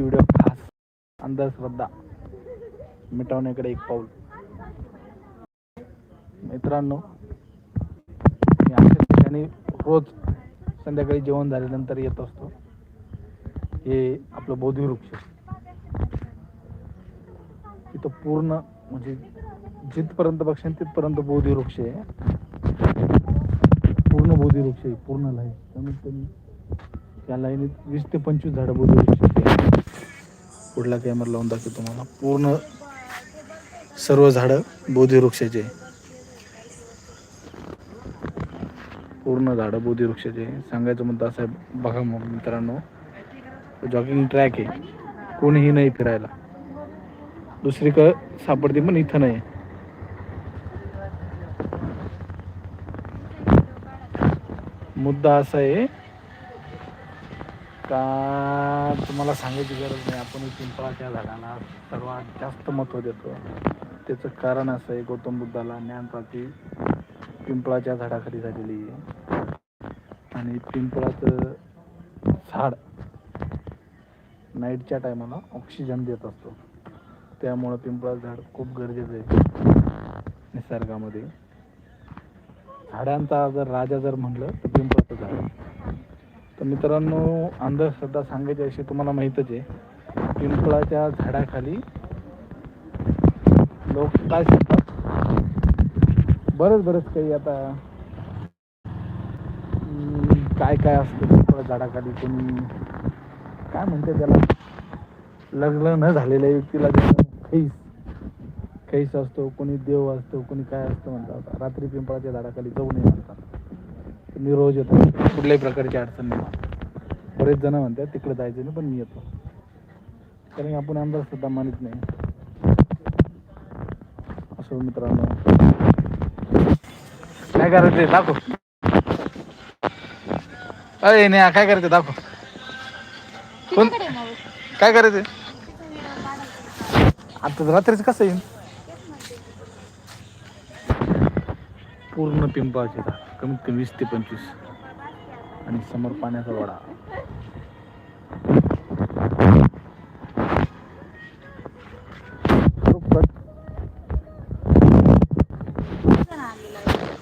आजची व्हिडिओ खास अंधश्रद्धा. मिटवण्याकडे एक पाऊल. मित्रांनो मी अशा ठिकाणी रोज संध्याकाळी जेवण झाल्यानंतर येत असतो. हे आपलं बोधी वृक्ष तिथं पूर्ण म्हणजे जिथपर्यंत बघशाल तिथपर्यंत बोधी वृक्ष आहे. पूर्ण बोधी वृक्ष आहे पूर्ण लाईन कमीत कमी त्या लाईनीत वीस ते पंचवीस झाडं बोलू शकते. पुढला कॅमेरा लावून दाखवतो तुम्हाला. पूर्ण सर्व झाडं बोधी वृक्षाचे. आहे. पूर्ण झाडं बोधी वृक्षाचे. आहे. सांगायचं मुद्दा असं आहे बघा मग मित्रांनो. जॉगिंग ट्रॅक आहे. कोणीही नाही फिरायला. दुसरीकडं सापडते पण इथं नाही मुद्दा असा आहे का तुम्हाला सांगायची गरज नाही. आपण पिंपळाच्या झाडाला सर्वात जास्त महत्त्व देतो. त्याचं कारण असं आहे गौतम बुद्धाला ज्ञानप्राप्ती पिंपळाच्या झाडाखाली झालेली आहे. आणि पिंपळाचं झाड नाईटच्या टायमाला ऑक्सिजन देत असतो. त्यामुळं पिंपळाचं झाड खूप गरजेचं आहे निसर्गामध्ये. झाडांचा जर राजा जर म्हणलं तर पिंपळाचं झाड. तर मित्रांनो अंधश्रद्धा सांगायची अशी तुम्हाला माहीतच आहे. पिंपळाच्या झाडाखाली लोक काय शिकतात बरंच बरंच काही आता काय काय असतं पिंपळा झाडाखाली? कोणी काय म्हणते त्याला? लग्न न झालेल्या व्यक्तीला खैस खैस असतो कोणी देव असतो कोणी काय असतं म्हणतात. रात्री पिंपळाच्या झाडाखाली जाऊ नये म्हणतात. मी रोज येतो. कुठल्याही प्रकारची अडचण नाही. बरेच जण म्हणतात तिकडे जायचं नाही पण मी येतो. कारण आपण अंदाज सुद्धा मानित नाही. असो मित्रांनो. काय करायचं दाखव. अरे नाही काय करायचं दाखव. कोण. काय करायचं. आता रात्रीचं कसं येईल पूर्ण पिंपाचे कमीत कमी वीस ते पंचवीस. आणि समोर पाण्याचा वडा.